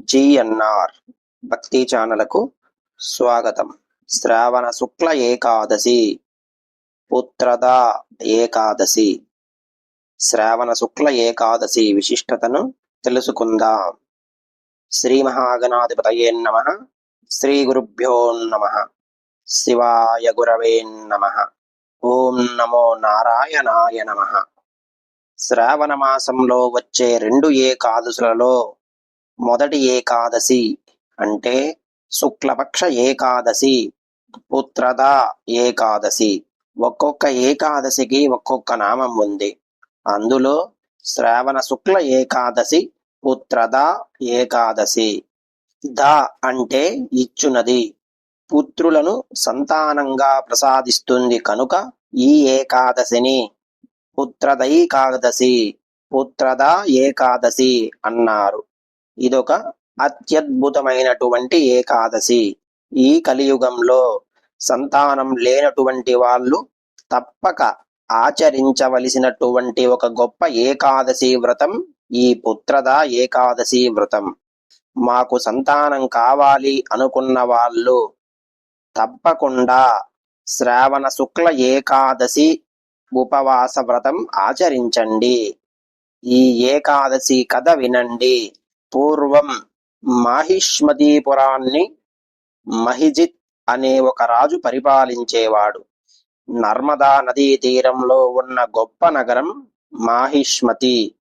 GNR భక్తి ఛానలకు స్వాగతం. శ్రావణ శుక్ల ఏకాదశి పుత్రదా ఏకాదశి. శ్రావణ శుక్ల ఏకాదశి విశిష్టతను తెలుసుకుందాం. శ్రీ మహాగణాధిపతయే నమ. శ్రీ గురుభ్యో నమ. శివాయ గురవే నమ. ఓం నమో నారాయణాయ నమ. శ్రావణ మాసంలో వచ్చే రెండు ఏకాదశులలో మొదటి ఏకాదశి అంటే శుక్లపక్ష ఏకాదశి పుత్రద ఏకాదశి. ఒక్కొక్క ఏకాదశికి ఒక్కొక్క నామం ఉంది. అందులో శ్రావణ శుక్ల ఏకాదశి పుత్రద ఏకాదశి. ద అంటే ఇచ్చునది. పుత్రులను సంతానంగా ప్రసాదిస్తుంది కనుక ఈ ఏకాదశిని పుత్రదైకాదశి పుత్రద ఏకాదశి అన్నారు. ఇదొక అత్యద్భుతమైనటువంటి ఏకాదశి. ఈ కలియుగంలో సంతానం లేనటువంటి వాళ్ళు తప్పక ఆచరించవలసినటువంటి ఒక గొప్ప ఏకాదశి వ్రతం ఈ పుత్రద ఏకాదశి వ్రతం. మాకు సంతానం కావాలి అనుకున్న వాళ్ళు తప్పకుండా శ్రావణ శుక్ల ఏకాదశి ఉపవాస వ్రతం ఆచరించండి. ఈ ఏకాదశి కథ వినండి. పూర్వం మాహిష్మతీపురాన్ని మహిజిత్ అనే ఒక రాజు పరిపాలించేవాడు. నర్మదా నదీ తీరంలో ఉన్న గొప్ప నగరం మాహిష్మతి.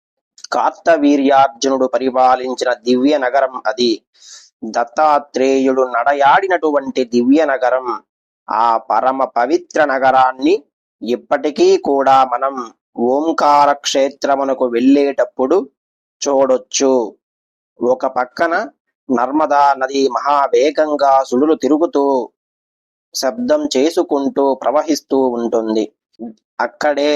కార్తవీర్యార్జునుడు పరిపాలించిన దివ్య నగరం అది. దత్తాత్రేయుడు నడయాడినటువంటి దివ్య నగరం. ఆ పరమ పవిత్ర నగరాన్ని ఇప్పటికీ కూడా మనం ఓంకార క్షేత్రమునకు వెళ్ళేటప్పుడు చూడొచ్చు. ఒక పక్కన నర్మదా నది మహావేగంగా సుడులు తిరుగుతూ శబ్దం చేసుకుంటూ ప్రవహిస్తూ ఉంటుంది. అక్కడే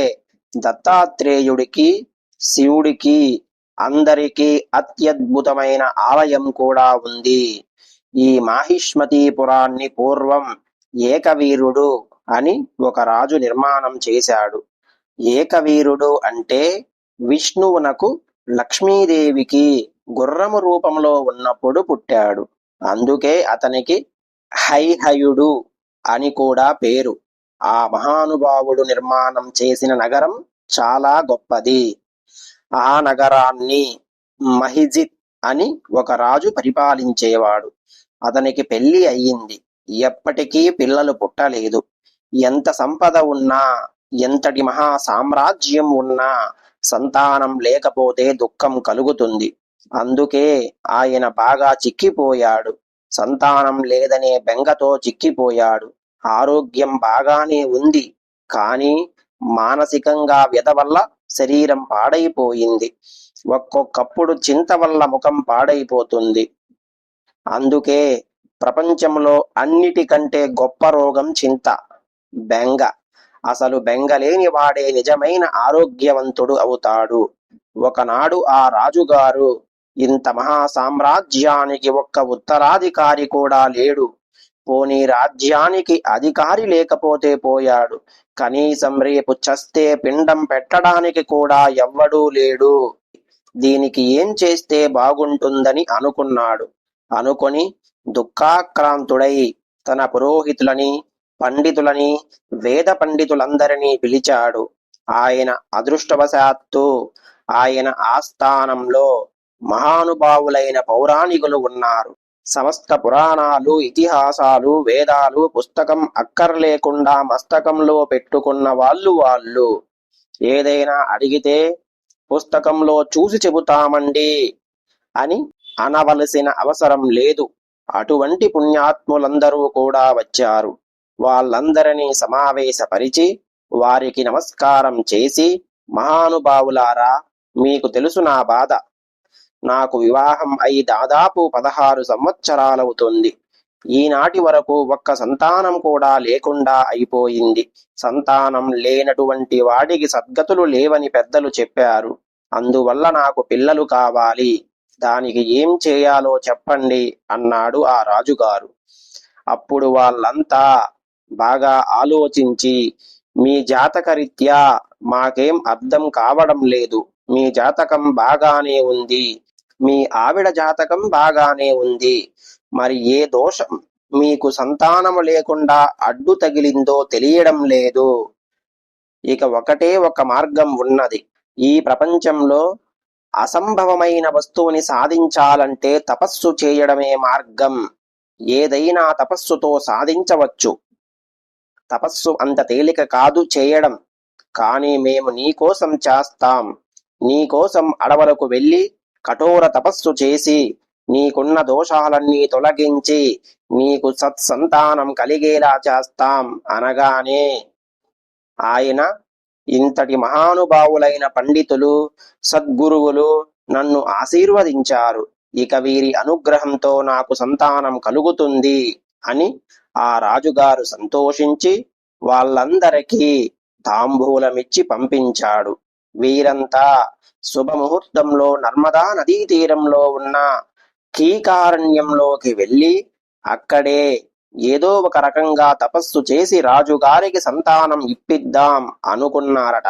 దత్తాత్రేయుడికి శివుడికి అందరికీ అత్యద్భుతమైన ఆలయం కూడా ఉంది. ఈ మాహిష్మతీపురాన్ని పూర్వం ఏకవీరుడు అని ఒక రాజు నిర్మాణం చేశాడు. ఏకవీరుడు అంటే విష్ణువునకు లక్ష్మీదేవికి గుర్రము రూపంలో ఉన్నప్పుడు పుట్టాడు. అందుకే అతనికి హైహయుడు అని కూడా పేరు. ఆ మహానుభావుడు నిర్మాణం చేసిన నగరం చాలా గొప్పది. ఆ నగరాన్ని మహిజిత్ అని ఒక రాజు పరిపాలించేవాడు. అతనికి పెళ్ళి అయ్యింది. ఎప్పటికీ పిల్లలు పుట్టలేదు. ఎంత సంపద ఉన్నా ఎంతటి మహా సామ్రాజ్యం ఉన్నా సంతానం లేకపోతే దుఃఖం కలుగుతుంది. అందుకే ఆయన బాగా చిక్కిపోయాడు. సంతానం లేదనే బెంగతో చిక్కిపోయాడు. ఆరోగ్యం బాగానే ఉంది. కానీ మానసికంగా వ్యధ వల్ల శరీరం పాడైపోయింది. ఒక్కొక్కప్పుడు చింత వల్ల ముఖం పాడైపోతుంది. అందుకే ప్రపంచంలో అన్నిటికంటే గొప్ప రోగం చింత బెంగ. అసలు బెంగలేని వాడే నిజమైన ఆరోగ్యవంతుడు అవుతాడు. ఒకనాడు ఆ రాజుగారు ఇంత మహా సామ్రాజ్యానికి ఒక్క ఉత్తరాధికారి కూడా లేడు. పోనీ రాజ్యానికి అధికారి లేకపోతే పోయాడు. కనీసం రేపు చస్తే పిండం పెట్టడానికి కూడా ఎవ్వడూ లేడు. దీనికి ఏం చేస్తే బాగుంటుందని అనుకున్నాడు. అనుకొని దుఃఖాక్రాంతుడై తన పురోహితులని పండితులని వేద పండితులందరినీ పిలిచాడు. ఆయన అదృష్టవశాత్తు ఆయన ఆస్థానంలో మహానుభావులైన పౌరాణికులు ఉన్నారు. సమస్త పురాణాలు ఇతిహాసాలు వేదాలు పుస్తకం అక్కర్లేకుండా మస్తకంలో పెట్టుకున్న వాళ్ళు వాళ్ళు. ఏదైనా అడిగితే పుస్తకంలో చూసి చెబుతామండి అని అనవలసిన అవసరం లేదు. అటువంటి పుణ్యాత్ములందరూ కూడా వచ్చారు. వాళ్ళందరినీ సమావేశపరిచి వారికి నమస్కారం చేసి మహానుభావులారా మీకు తెలుసు నా బాధ. నాకు వివాహం అయి దాదాపు పదహారు సంవత్సరాలవుతుంది. ఈనాటి వరకు ఒక్క సంతానం కూడా లేకుండా అయిపోయింది. సంతానం లేనటువంటి వాడికి సద్గతులు లేవని పెద్దలు చెప్పారు. అందువల్ల నాకు పిల్లలు కావాలి. దానికి ఏం చేయాలో చెప్పండి అన్నాడు ఆ రాజుగారు. అప్పుడు వాళ్ళంతా బాగా ఆలోచించి మీ జాతకరీత్యా మాకేం అర్థం కావడం లేదు. మీ జాతకం బాగానే ఉంది. మీ ఆవిడ జాతకం బాగానే ఉంది. మరి ఏ దోషం మీకు సంతానము లేకుండా అడ్డు తగిలిందో తెలియడం లేదు. ఇక ఒకటే ఒక మార్గం ఉన్నది. ఈ ప్రపంచంలో అసంభవమైన వస్తువుని సాధించాలంటే తపస్సు చేయడమే మార్గం. ఏదైనా తపస్సుతో సాధించవచ్చు. తపస్సు అంత తేలిక కాదు చేయడం. కానీ మేము నీకోసం చేస్తాం. నీకోసం అడవులకు వెళ్ళి కఠోర తపస్సు చేసి నీకున్న దోషాలన్నీ తొలగించి నీకు సత్సంతానం కలిగేలా చేస్తాం అనగానే ఆయన ఇంతటి మహానుభావులైన పండితులు సద్గురువులు నన్ను ఆశీర్వదించారు. ఇక వీరి అనుగ్రహంతో నాకు సంతానం కలుగుతుంది అని ఆ రాజుగారు సంతోషించి వాళ్ళందరికీ తాంబూలమిచ్చి పంపించాడు. వీరంతా శుభముహూర్తంలో నర్మదా నదీ తీరంలో ఉన్న కీకారణ్యంలోకి వెళ్ళి అక్కడే ఏదో ఒక రకంగా తపస్సు చేసి రాజుగారికి సంతానం ఇప్పిద్దాం అనుకున్నారట.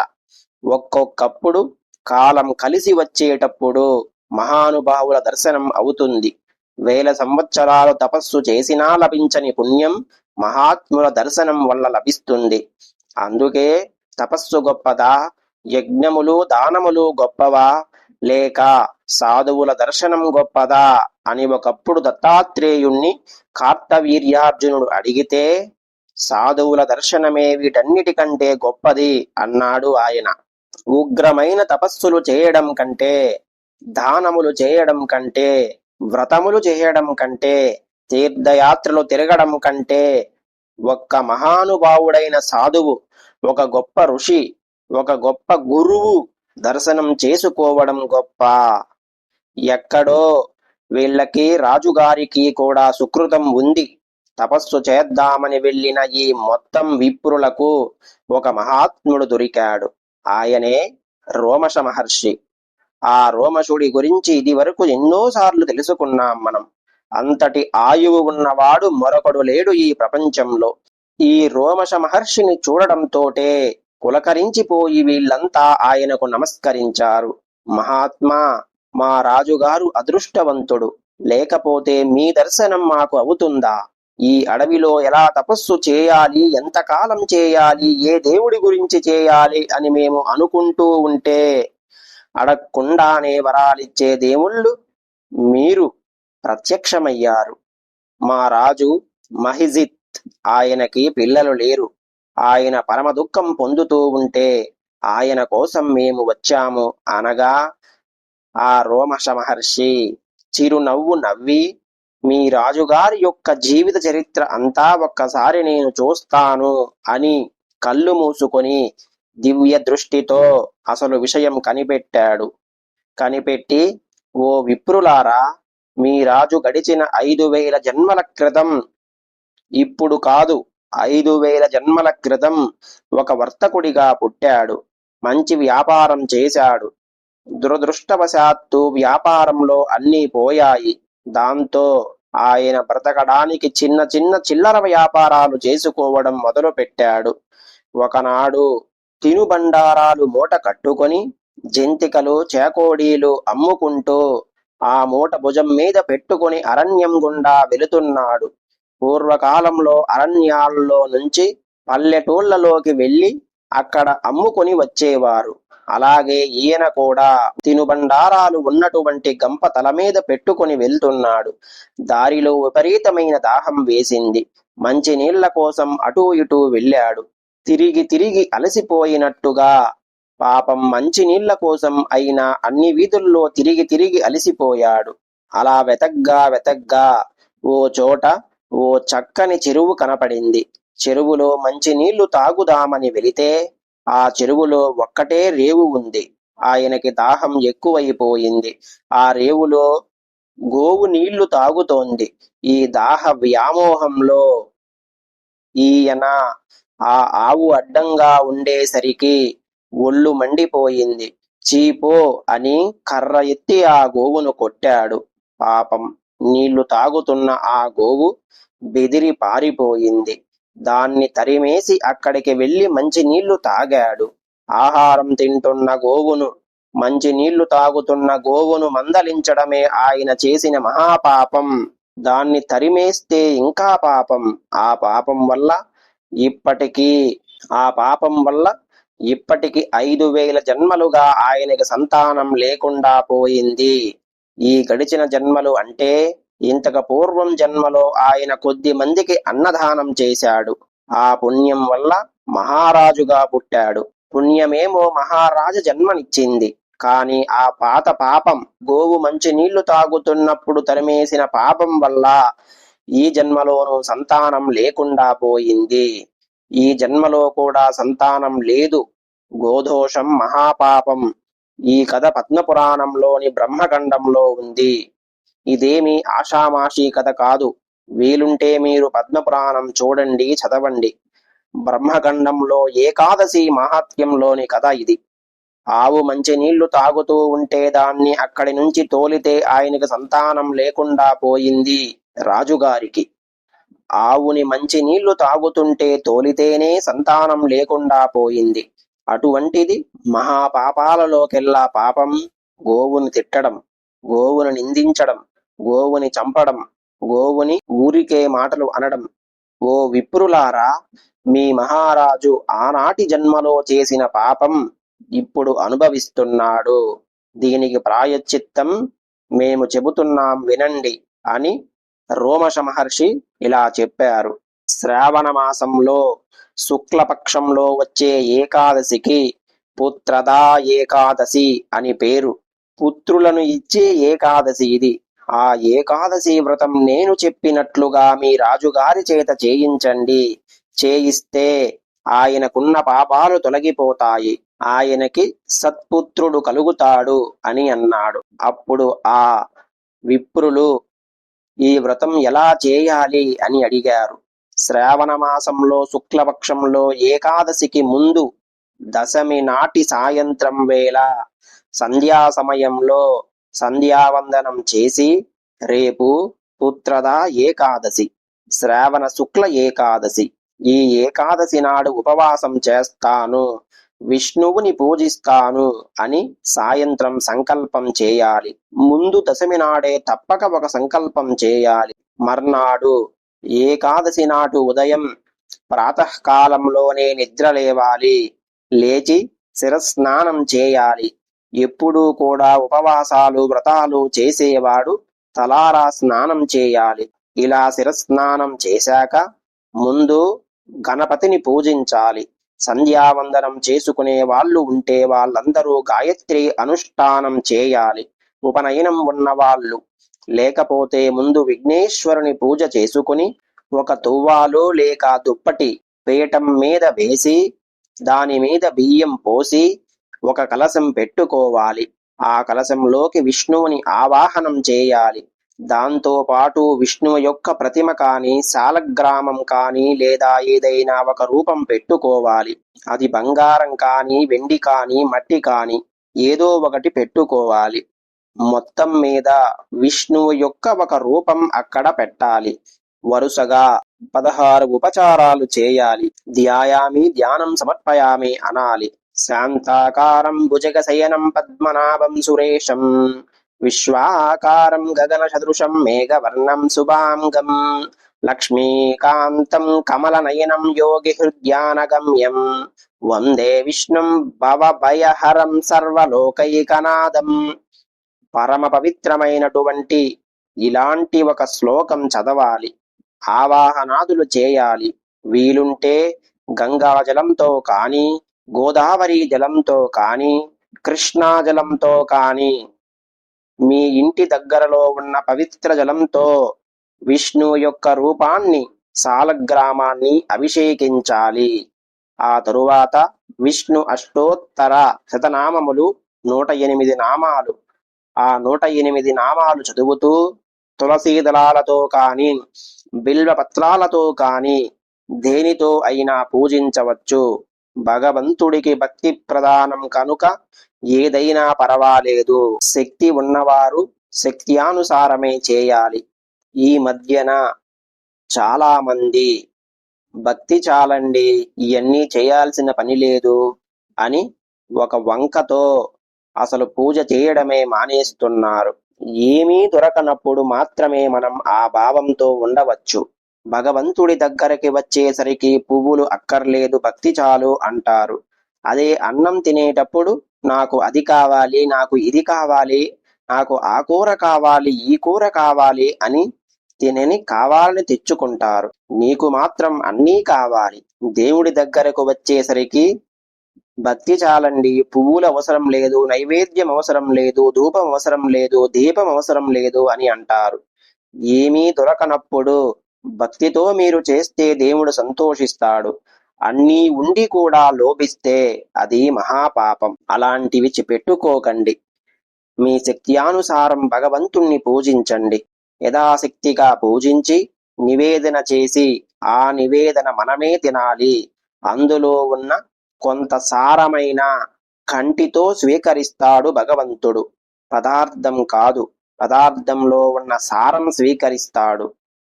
ఒక్కొక్కప్పుడు కాలం కలిసి వచ్చేటప్పుడు మహానుభావుల దర్శనం అవుతుంది. వేల సంవత్సరాలు తపస్సు చేసినా లభించని పుణ్యం మహాత్ముల దర్శనం వల్ల లభిస్తుంది. అందుకే తపస్సు గొప్పదా యజ్ఞములు దానములు గొప్పవా? లేక సాధువుల దర్శనం గొప్పదా? అని ఒకప్పుడు దత్తాత్రేయుణ్ణి కార్తవీర్యార్జునుడు అడిగితే సాధువుల దర్శనమే వీటన్నిటికంటే గొప్పది అన్నాడు ఆయన. ఉగ్రమైన తపస్సులు చేయడం కంటే దానములు చేయడం కంటే వ్రతములు చేయడం కంటే తీర్థయాత్రలు తిరగడం కంటే ఒక్క మహానుభావుడైన సాధువు ఒక గొప్ప ఋషి ఒక గొప్ప గురువు దర్శనం చేసుకోవడం గొప్ప. ఎక్కడో వీళ్ళకి రాజుగారికి కూడా సుకృతం ఉంది. తపస్సు చేద్దామని వెళ్ళిన ఈ మొత్తం విప్రులకు ఒక మహాత్ముడు దొరికాడు. ఆయనే రోమశ మహర్షి. ఆ రోమశుడి గురించి ఇది వరకు ఎన్నోసార్లు తెలుసుకున్నాం మనం. అంతటి ఆయువు ఉన్నవాడు మరొకడు లేడు ఈ ప్రపంచంలో. ఈ రోమశ మహర్షిని చూడడంతోటే పులకరించిపోయి వీళ్ళంతా ఆయనకు నమస్కరించారు. మహాత్మా మా రాజుగారు అదృష్టవంతుడు. లేకపోతే మీ దర్శనం మాకు అవుతుందా? ఈ అడవిలో ఎలా తపస్సు చేయాలి? ఎంతకాలం చేయాలి? ఏ దేవుడి గురించి చేయాలి? అని మేము అనుకుంటూ ఉంటే అడగకుండానే వరాలిచ్చే దేవుళ్ళు మీరు ప్రత్యక్షమయ్యారు. మా రాజు మహిజిత్. ఆయనకి పిల్లలు లేరు. ఆయన పరమ దుఃఖం పొందుతూ ఉంటే ఆయన కోసం మేము వచ్చాము అనగా ఆ రోమశ మహర్షి చిరునవ్వు నవ్వి మీ రాజుగారి యొక్క జీవిత చరిత్ర అంతా ఒక్కసారి నేను చూస్తాను అని కళ్ళు మూసుకొని దివ్య దృష్టితో అసలు విషయం కనిపెట్టాడు. కనిపెట్టి ఓ విప్రులారా మీ రాజు గడిచిన ఐదు వేల జన్మల క్రితం ఇప్పుడు కాదు. ఐదు వేల జన్మల క్రితం ఒక వర్తకుడిగా పుట్టాడు. మంచి వ్యాపారం చేశాడు. దురదృష్టవశాత్తు వ్యాపారంలో అన్నీ పోయాయి. దాంతో ఆయన బ్రతకడానికి చిన్న చిన్న చిల్లర వ్యాపారాలు చేసుకోవడం మొదలు పెట్టాడు ఒకనాడు తినుబండారాలు మూట కట్టుకొని జంతికలు చేకోడీలు అమ్ముకుంటూ ఆ మూట భుజం మీద పెట్టుకొని అరణ్యం గుండా వెళుతున్నాడు. పూర్వకాలంలో అరణ్యాల్లో నుంచి పల్లెటూళ్ళలోకి వెళ్ళి అక్కడ అమ్ముకొని వచ్చేవారు. అలాగే ఈయన కూడా తినుబండారాలు ఉన్నటువంటి గంప తల మీద పెట్టుకొని వెళ్తున్నాడు. దారిలో విపరీతమైన దాహం వేసింది. మంచి నీళ్ళ కోసం అటూ ఇటూ వెళ్ళాడు. తిరిగి తిరిగి అలసిపోయినట్టుగా పాపం మంచి నీళ్ళ కోసం అయినా అన్ని వీధుల్లో తిరిగి తిరిగి అలసిపోయాడు. అలా వెతగ్గా వెతగ్గా ఓ చోట ఓ చక్కని చెరువు కనపడింది. చెరువులో మంచి నీళ్ళు తాగుదామని వెళితే ఆ చెరువులో ఒక్కటే రేవు ఉంది. ఆయనకి దాహం ఎక్కువైపోయింది. ఆ రేవులో గోవు నీళ్ళు తాగుతోంది. ఈ దాహ వ్యామోహంలో ఈయన ఆ ఆవు అడ్డంగా ఉండేసరికి ఒళ్ళు మండిపోయింది. చీపో అని కర్ర ఎత్తి ఆ గోవును కొట్టాడు. పాపం నీళ్ళు తాగుతున్న ఆ గోవు బెదిరి పారిపోయింది. దాన్ని తరిమేసి అక్కడికి వెళ్ళి మంచి నీళ్ళు తాగాడు. ఆహారం తింటున్న గోవును మంచి నీళ్ళు తాగుతున్న గోవును మందలించడమే ఆయన చేసిన మహాపాపం. దాన్ని తరిమేస్తే ఇంకా పాపం. ఆ పాపం వల్ల ఇప్పటికీ ఆ పాపం వల్ల ఇప్పటికి ఐదు వేల జన్మలుగా ఆయనకి సంతానం లేకుండా పోయింది. ఈ గడిచిన జన్మలు అంటే ఇంతక పూర్వం జన్మలో ఆయన కొద్ది మందికి అన్నదానం చేశాడు. ఆ పుణ్యం వల్ల మహారాజుగా పుట్టాడు. పుణ్యమేమో మహారాజు జన్మనిచ్చింది. కాని ఆ పాత పాపం గోవు మంచి నీళ్ళు తాగుతున్నప్పుడు తరిమేసిన పాపం వల్ల ఈ జన్మలోనూ సంతానం లేకుండా పోయింది. ఈ జన్మలో కూడా సంతానం లేదు. గోదోషం మహాపాపం ఈ కథ పద్మపురాణంలోని బ్రహ్మఖండంలో ఉంది. ఇదేమి ఆషామాషీ కథ కాదు. వీలుంటే మీరు పద్మపురాణం చూడండి చదవండి. బ్రహ్మఖండంలో ఏకాదశి మహాత్మ్యంలోని కథ ఇది. ఆవు మంచి నీళ్ళు తాగుతూ ఉంటే దాన్ని అక్కడి నుంచి తోలితే ఆయనకు సంతానం లేకుండా పోయింది రాజుగారికి. ఆవుని మంచి నీళ్ళు తాగుతుంటే తోలితేనే సంతానం లేకుండా పోయింది. అటువంటిది మహాపాపాలలోకెల్లా పాపం. గోవుని తిట్టడం గోవును నిందించడం గోవుని చంపడం గోవుని ఊరికే మాటలు అనడం. ఓ విప్రులారా మీ మహారాజు ఆనాటి జన్మలో చేసిన పాపం ఇప్పుడు అనుభవిస్తున్నాడు. దీనికి ప్రాయశ్చిత్తం మేము చెబుతున్నాం వినండి అని రోమశ మహర్షి ఇలా చెప్పారు. శ్రావణ మాసంలో శుక్లపక్షంలో వచ్చే ఏకాదశికి పుత్రదా ఏకాదశి అని పేరు. పుత్రులను ఇచ్చే ఏకాదశి ఇది. ఆ ఏకాదశి వ్రతం నేను చెప్పినట్లుగా మీ రాజుగారి చేత చేయించండి. చేయిస్తే ఆయనకున్న పాపాలు తొలగిపోతాయి. ఆయనకి సత్పుత్రుడు కలుగుతాడు అని అన్నాడు. అప్పుడు ఆ విప్రులు ఈ వ్రతం ఎలా చేయాలి అని అడిగారు. శ్రావణ మాసంలో శుక్లపక్షంలో ఏకాదశికి ముందు దశమి నాటి సాయంత్రం వేళ సంధ్యా సమయంలో సంధ్యావందనం చేసి రేపు పుత్రద ఏకాదశి శ్రావణ శుక్ల ఏకాదశి. ఈ ఏకాదశి నాడు ఉపవాసం చేస్తాను విష్ణువుని పూజిస్తాను అని సాయంత్రం సంకల్పం చేయాలి. ముందు దశమి నాడే తప్పక ఒక సంకల్పం చేయాలి. మర్నాడు ఏకాదశి నాటు ఉదయం ప్రాతకాలంలోనే నిద్ర లేవాలి లేచి శిరస్నానం చేయాలి. ఎప్పుడూ కూడా ఉపవాసాలు వ్రతాలు చేసేవాడు తలారా స్నానం చేయాలి. ఇలా శిరస్నానం చేశాక ముందు గణపతిని పూజించాలి. సంధ్యావందనం చేసుకునే వాళ్ళు ఉంటే వాళ్ళందరూ గాయత్రి అనుష్ఠానం చేయాలి. ఉపనయనం ఉన్న వాళ్ళు లేకపోతే ముందు విఘ్నేశ్వరుని పూజ చేసుకుని ఒక తువ్వాలు లేక దుప్పటి పీఠం మీద వేసి దాని మీద బియ్యం పోసి ఒక కలశం పెట్టుకోవాలి. ఆ కలశంలోకి విష్ణువుని ఆవాహనం చేయాలి. దాంతో పాటు విష్ణువు యొక్క ప్రతిమ కానీ శాలగ్రామం కానీ లేదా ఏదైనా ఒక రూపం పెట్టుకోవాలి. అది బంగారం కానీ వెండి కానీ మట్టి కానీ ఏదో ఒకటి పెట్టుకోవాలి. మొత్తం మీద విష్ణువు యొక్క ఒక రూపం అక్కడ పెట్టాలి. వరుసగా పదహారు ఉపచారాలు చేయాలి. ధ్యాయామి ధ్యానం సమర్పయామి అనాలి. శాంతాకారం భుజగశయనం పద్మనాభం సురేశం. విశ్వాకారం గగన సదృశం మేఘవర్ణం శుభాంగం. లక్ష్మీకాంతం కమలనయనం యోగి హృద్యానగమ్యం. వందే విష్ణుం భవభయహరం సర్వలోకైకనాదం. పరమ పవిత్రమైనటువంటి ఇలాంటి ఒక శ్లోకం చదవాలి. ఆవాహనాదులు చేయాలి. వీలుంటే గంగా జలంతో కానీ గోదావరి జలంతో కానీ కృష్ణా జలంతో కానీ మీ ఇంటి దగ్గరలో ఉన్న పవిత్ర జలంతో విష్ణు యొక్క రూపాన్ని సాలగ్రామాన్ని అభిషేకించాలి. ఆ తరువాత విష్ణు అష్టోత్తర శతనామములు నూట ఎనిమిది నామాలు ఆ నూట ఎనిమిది నామాలు చదువుతూ తులసీ దళాలతో కాని బిల్వ పత్రాలతో కాని దేనితో అయినా పూజించవచ్చు. భగవంతుడికి భక్తి ప్రదానం కనుక ఏదైనా పర్వాలేదు. శక్తి ఉన్నవారు శక్త్యానుసారమే చేయాలి. ఈ మధ్యన చాలా మంది భక్తి చాలండి ఇవన్నీ చేయాల్సిన పని లేదు అని ఒక వంకతో అసలు పూజ చేయడమే మానేస్తున్నారు. ఏమీ దొరకనప్పుడు మాత్రమే మనం ఆ భావంతో ఉండవచ్చు. భగవంతుడి దగ్గరికి వచ్చేసరికి పువ్వులు అక్కర్లేదు భక్తి చాలు అంటారు. అదే అన్నం తినేటప్పుడు నాకు అది కావాలి నాకు ఇది కావాలి నాకు ఆ కూర కావాలి ఈ కూర కావాలి అని తినని కావాలని తెచ్చుకుంటారు. నీకు మాత్రం అన్నీ కావాలి. దేవుడి దగ్గరకు వచ్చేసరికి భక్తి చాలండి. పువ్వులు అవసరం లేదు నైవేద్యం అవసరం లేదు ధూపం అవసరం లేదు దీపం అవసరం లేదు అని అంటారు. ఏమీ దొరకనప్పుడు భక్తితో మీరు చేస్తే దేవుడు సంతోషిస్తాడు. అన్నీ ఉండి కూడా లోభిస్తే అది మహాపాపం. అలాంటివి పెట్టుకోకండి. మీ శక్త్యానుసారం భగవంతుణ్ణి పూజించండి. యథాశక్తిగా పూజించి నివేదన చేసి ఆ నివేదన మనమే తినాలి. అందులో ఉన్న కొంత సారమైన కంటితో స్వీకరిస్తాడు భగవంతుడు. పదార్థం కాదు. పదార్థంలో ఉన్న సారం స్వీకరిస్తాడు.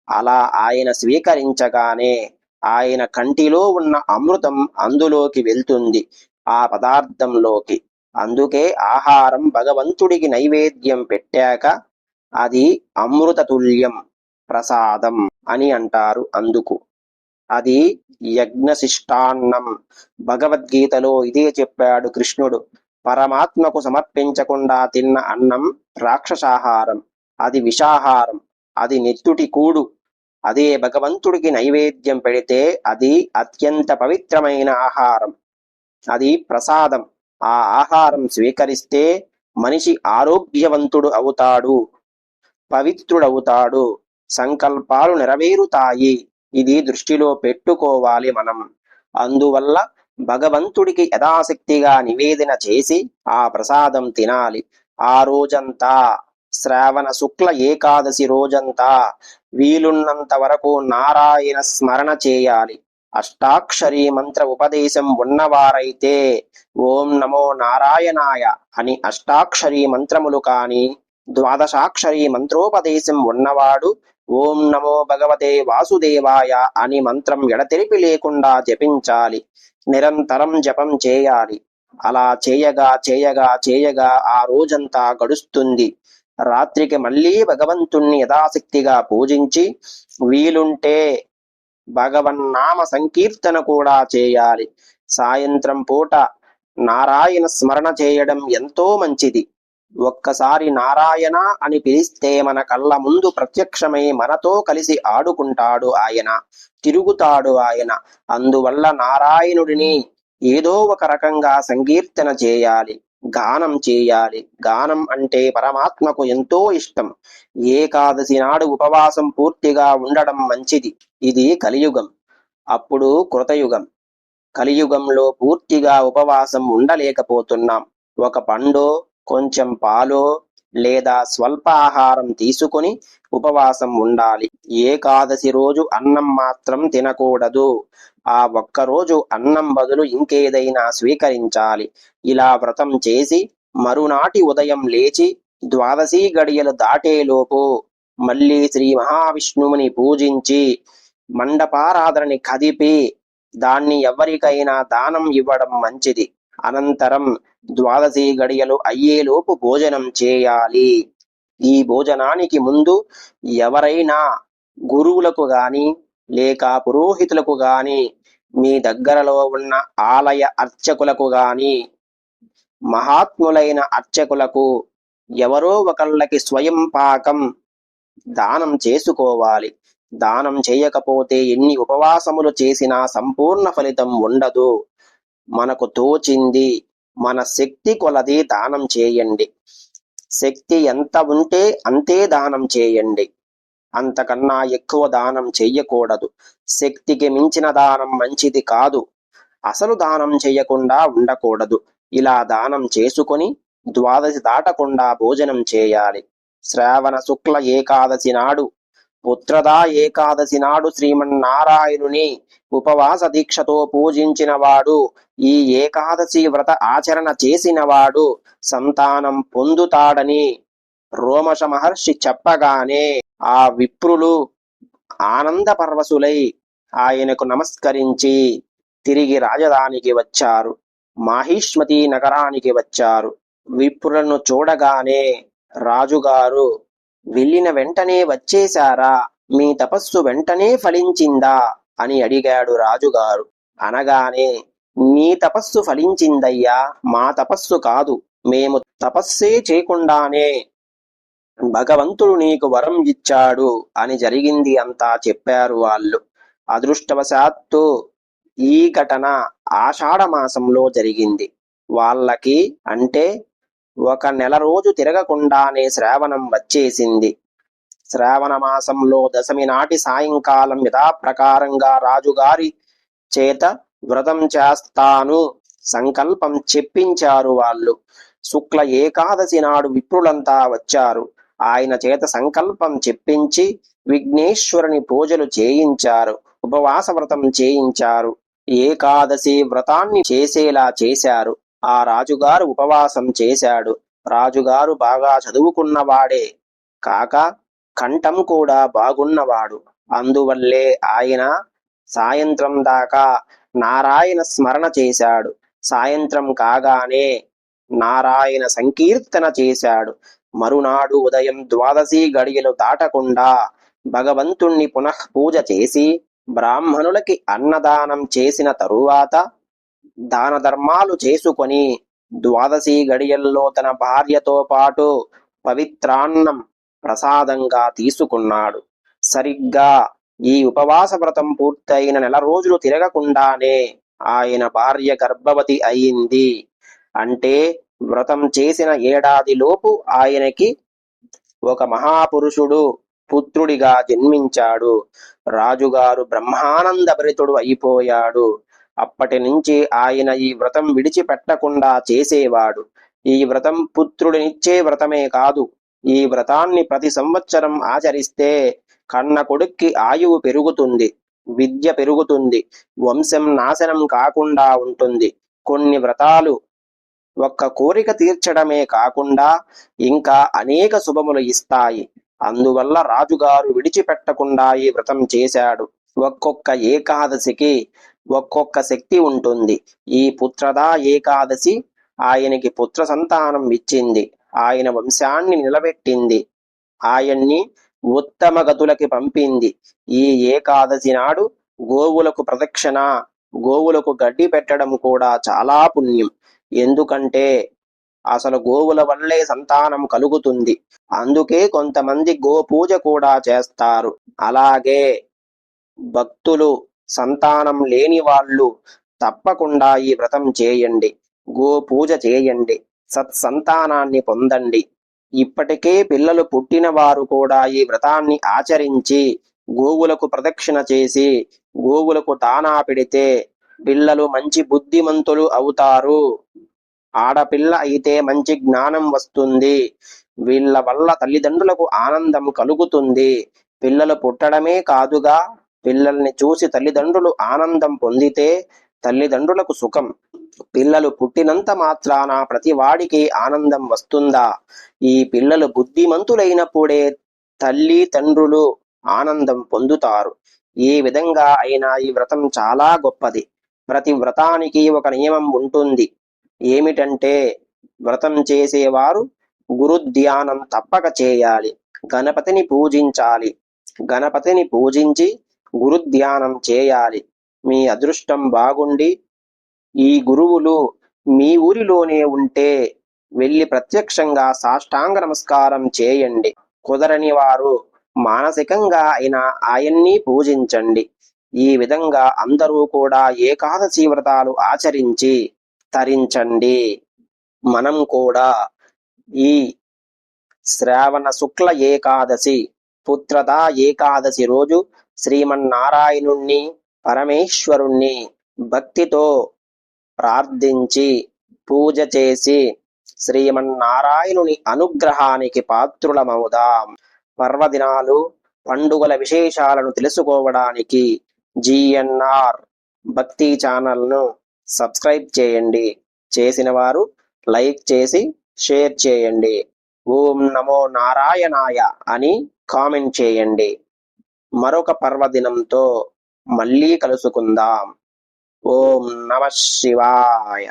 అలా ఆయన స్వీకరించగానే ఆయన కంటిలో ఉన్న అమృతం అందులోకి వెళ్తుంది. ఆ పదార్థంలోకి. అందుకే ఆహారం భగవంతుడికి నైవేద్యం పెట్టాక అది అమృత తుల్యం ప్రసాదం అని అంటారు అందుకు. అది యజ్ఞశిష్టాన్నం. భగవద్గీతలో ఇదే చెప్పాడు కృష్ణుడు. పరమాత్మకు సమర్పించకుండా తిన్న అన్నం రాక్షసాహారం. అది విషాహారం. అది నెత్తుటి కూడు. అదే భగవంతుడికి నైవేద్యం పెడితే అది అత్యంత పవిత్రమైన ఆహారం. అది ప్రసాదం. ఆ ఆహారం స్వీకరిస్తే మనిషి ఆరోగ్యవంతుడు అవుతాడు. పవిత్రుడవుతాడు. సంకల్పాలు నెరవేరుతాయి. ఇది దృష్టిలో పెట్టుకోవాలి మనం. అందువల్ల భగవంతుడికి యథాశక్తిగా నివేదన చేసి ఆ ప్రసాదం తినాలి. ఆ రోజంతా శ్రావణ శుక్ల ఏకాదశి రోజంతా వీలున్నంత వరకు నారాయణ స్మరణ చేయాలి. అష్టాక్షరి మంత్ర ఉపదేశం ఉన్నవారైతే ఓం నమో నారాయణాయ అని అష్టాక్షరి మంత్రములు కాని ద్వాదశాక్షరి మంత్రోపదేశం ఉన్నవాడు ఓం నమో భగవతే వాసుదేవాయ అని మంత్రం ఎడతెరిపి లేకుండా జపించాలి. నిరంతరం జపం చేయాలి. అలా చేయగా చేయగా చేయగా ఆ రోజంతా గడుస్తుంది. రాత్రికి మళ్ళీ భగవంతుణ్ణి యథాశక్తిగా పూజించి వీలుంటే భగవన్నామ సంకీర్తన కూడా చేయాలి. సాయంత్రం పూట నారాయణ స్మరణ చేయడం ఎంతో మంచిది. ఒక్కసారి నారాయణ అని పిలిస్తే మన కళ్ళ ముందు ప్రత్యక్షమై మనతో కలిసి ఆడుకుంటాడు ఆయన తిరుగుతాడు ఆయన. అందువల్ల నారాయణుడిని ఏదో ఒక రకంగా సంకీర్తన చేయాలి గానం చేయాలి. గానం అంటే పరమాత్మకు ఎంతో ఇష్టం. ఏకాదశి నాడు ఉపవాసం పూర్తిగా ఉండడం మంచిది. ఇది కలియుగం. అప్పుడు కృతయుగం. కలియుగంలో పూర్తిగా ఉపవాసం ఉండలేకపోతున్నాం. ఒక పండో కొంచెం పాలో లేదా స్వల్ప ఆహారం తీసుకొని ఉపవాసం ఉండాలి. ఏకాదశి రోజు అన్నం మాత్రం తినకూడదు. ఆ ఒక్క రోజు అన్నం బదులు ఇంకేదైనా స్వీకరించాలి. ఇలా వ్రతం చేసి మరునాటి ఉదయం లేచి ద్వాదశి గడియలు దాటేలోపు మళ్ళీ శ్రీ మహావిష్ణువుని పూజించి మండపారాధనని కదిపి దాన్ని ఎవరికైనా దానం ఇవ్వడం మంచిది. అనంతరం ద్వాదశి గడియలు అయ్యేలోపు భోజనం చేయాలి. ఈ భోజనానికి ముందు ఎవరైనా గురువులకు గాని లేక పురోహితులకు గాని మీ దగ్గరలో ఉన్న ఆలయ అర్చకులకు గాని మహాత్ములైన అర్చకులకు ఎవరో ఒకళ్ళకి స్వయం పాకం దానం చేసుకోవాలి. దానం చేయకపోతే ఎన్ని ఉపవాసములు చేసినా సంపూర్ణ ఫలితం ఉండదు. మనకు తోచింది మన శక్తి కొలది దానం చేయండి. శక్తి ఎంత ఉంటే అంతే దానం చేయండి. అంతకన్నా ఎక్కువ దానం చెయ్యకూడదు. శక్తికి మించిన దానం మంచిది కాదు. అసలు దానం చేయకుండా ఉండకూడదు. ఇలా దానం చేసుకొని ద్వాదశి దాటకుండా భోజనం చేయాలి. శ్రావణ శుక్ల ఏకాదశి నాడు పుత్రదా ఏకాదశి నాడు శ్రీమన్నారాయణుని ఉపవాస దీక్షతో పూజించినవాడు ఈ ఏకాదశి వ్రత ఆచరణ చేసినవాడు సంతానం పొందుతాడని రోమశ మహర్షి చెప్పగానే ఆ విప్రులు ఆనంద పరవశులై ఆయనకు నమస్కరించి తిరిగి రాజధానికి వచ్చారు. మాహిష్మతి నగరానికి వచ్చారు. విప్రులను చూడగానే రాజుగారు వెళ్ళిన వెంటనే వచ్చేశారా? మీ తపస్సు వెంటనే ఫలించిందా? అని అడిగాడు రాజుగారు. అనగానే నీ తపస్సు ఫలించిందయ్యా మా తపస్సు కాదు మేము తపస్సే చేయకుండానే భగవంతుడు నీకు వరం ఇచ్చాడు అని జరిగింది అంతా చెప్పారు వాళ్ళు. అదృష్టవశాత్తు ఈ ఘటన ఆషాఢ మాసంలో జరిగింది. వాళ్ళకి అంటే ఒక నెల రోజు తిరగకుండానే శ్రావణం వచ్చేసింది. శ్రావణ మాసంలో దశమి నాటి సాయంకాలం యథాప్రకారంగా రాజుగారి చేత వ్రతం చేస్తాను సంకల్పం చెప్పించారు వాళ్ళు. శుక్ల ఏకాదశి నాడు విప్రులంతా వచ్చారు. ఆయన చేత సంకల్పం చెప్పించి విఘ్నేశ్వరుని పూజలు చేయించారు. ఉపవాస వ్రతం చేయించారు. ఏకాదశి వ్రతాన్ని చేసేలా చేశారు. ఆ రాజుగారు ఉపవాసం చేశాడు. రాజుగారు బాగా చదువుకున్నవాడే. కాక కంఠం కూడా బాగున్నవాడు. అందువల్లే ఆయన సాయంత్రం దాకా నారాయణ స్మరణ చేశాడు. సాయంత్రం కాగానే నారాయణ సంకీర్తన చేశాడు. మరునాడు ఉదయం ద్వాదశి గడియలు దాటకుండా భగవంతుణ్ణి పునః పూజ చేసి బ్రాహ్మణులకి అన్నదానం చేసిన తరువాత దాన ధర్మాలు చేసుకొని ద్వాదశి గడియల్లో తన భార్యతో పాటు పవిత్రాన్నం ప్రసాదంగా తీసుకున్నాడు. సరిగ్గా ఈ ఉపవాస వ్రతం పూర్తయిన నెల రోజులు తిరగకుండానే ఆయన భార్య గర్భవతి అయింది. అంటే వ్రతం చేసిన ఏడాదిలోపు ఆయనకి ఒక మహాపురుషుడు పుత్రుడిగా జన్మించాడు. రాజుగారు బ్రహ్మానంద భరితుడు అయిపోయాడు. అప్పటి నుంచి ఆయన ఈ వ్రతం విడిచిపెట్టకుండా చేసేవాడు. ఈ వ్రతం పుత్రుడినిచ్చే వ్రతమే కాదు ఈ వ్రతాన్ని ప్రతి సంవత్సరం ఆచరిస్తే కన్న కొడుక్కి ఆయువు పెరుగుతుంది విద్య పెరుగుతుంది వంశం నాశనం కాకుండా ఉంటుంది. కొన్ని వ్రతాలు ఒక్క కోరిక తీర్చడమే కాకుండా ఇంకా అనేక శుభములు ఇస్తాయి. అందువల్ల రాజుగారు విడిచిపెట్టకుండా ఈ వ్రతం చేశాడు. ఒక్కొక్క ఏకాదశికి ఒక్కొక్క శక్తి ఉంటుంది. ఈ పుత్రదా ఏకాదశి ఆయనకి పుత్ర సంతానం ఇచ్చింది. ఆయన వంశాన్ని నిలబెట్టింది. ఆయన్ని ఉత్తమ గతులకి పంపింది. ఈ ఏకాదశి నాడు గోవులకు ప్రదక్షిణ గోవులకు గడ్డి పెట్టడం కూడా చాలా పుణ్యం. ఎందుకంటే అసలు గోవుల వల్లే సంతానం కలుగుతుంది. అందుకే కొంతమంది గో పూజ కూడా చేస్తారు. అలాగే భక్తులు సంతానం లేని వాళ్ళు తప్పకుండా ఈ వ్రతం చేయండి. గో పూజ చేయండి. సత్సంతానాన్ని పొందండి. ఇప్పటికే పిల్లలు పుట్టిన వారు కూడా ఈ వ్రతాన్ని ఆచరించి గోవులకు ప్రదక్షిణ చేసి గోవులకు దానా పెడితే పిల్లలు మంచి బుద్ధిమంతులు అవుతారు. ఆడపిల్ల అయితే మంచి జ్ఞానం వస్తుంది. వీళ్ళ వల్ల తల్లిదండ్రులకు ఆనందం కలుగుతుంది. పిల్లలు పుట్టడమే కాదుగా పిల్లల్ని చూసి తల్లిదండ్రులు ఆనందం పొందితే తల్లిదండ్రులకు సుఖం. పిల్లలు పుట్టినంత మాత్రాన ప్రతి వాడికి ఆనందం వస్తుందా? ఈ పిల్లలు బుద్ధిమంతులైనప్పుడే తల్లి తండ్రులు ఆనందం పొందుతారు. ఏ విధంగా అయినా ఈ వ్రతం చాలా గొప్పది. ప్రతి వ్రతానికి ఒక నియమం ఉంటుంది. ఏమిటంటే వ్రతం చేసేవారు గురుధ్యానం తప్పక చేయాలి. గణపతిని పూజించాలి. గణపతిని పూజించి గురుధ్యానం చేయాలి. మీ అదృష్టం బాగుండి ఈ గురువులు మీ ఊరిలోనే ఉంటే వెళ్ళి ప్రత్యక్షంగా సాష్టాంగ నమస్కారం చేయండి. కుదరని వారు మానసికంగా అయినా ఆయన్ని పూజించండి. ఈ విధంగా అందరూ కూడా ఏకాదశి వ్రతాలు ఆచరించి తరించండి. మనం కూడా ఈ శ్రావణ శుక్ల ఏకాదశి పుత్రదా ఏకాదశి రోజు శ్రీమన్నారాయణుణ్ణి పరమేశ్వరుణ్ణి భక్తితో ప్రార్థించి పూజ చేసి శ్రీమన్నారాయణుని అనుగ్రహానికి పాత్రులమవుదాం. పర్వదినాలు పండుగల విశేషాలను తెలుసుకోవడానికి జిఎన్ఆర్ భక్తి ఛానల్ను సబ్స్క్రైబ్ చేయండి. చేసిన వారు లైక్ చేసి షేర్ చేయండి. ఓం నమో నారాయణాయ అని కామెంట్ చేయండి. మరొక పర్వదినంతో మళ్ళీ కలుసుకుందాం. ఓం నమ శివాయ.